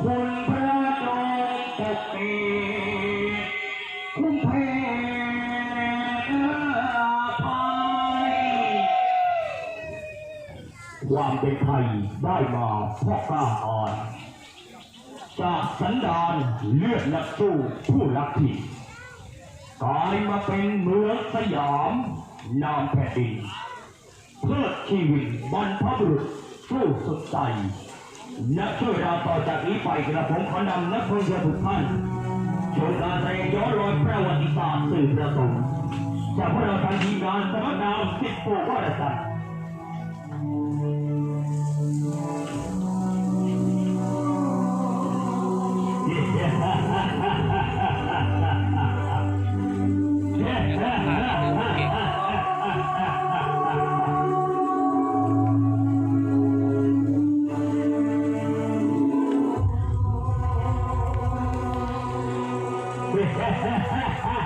คุณพระจงปกปีคุ้มเพภัยความเป็นไทยได้มาเพราะกล้าอ่อนจากสันดานเลือดนักสู้ผู้รักถิ่นกลายมาเป็นเมืองสยามนามแผ่นดินเพื่อชีวิตบรรพบุรุษสู้สุดใจ นักช่วยดาวต่อจากนี้ไปกระผมขอนำนักพลเรือทุกท่านช่วยการแสดงย้อนรอยประวัติศาสตร์สื่อประสงค์จากพวกเราทางทีมงานสำนักดาวสิบโปวารสัตว์ Yeah.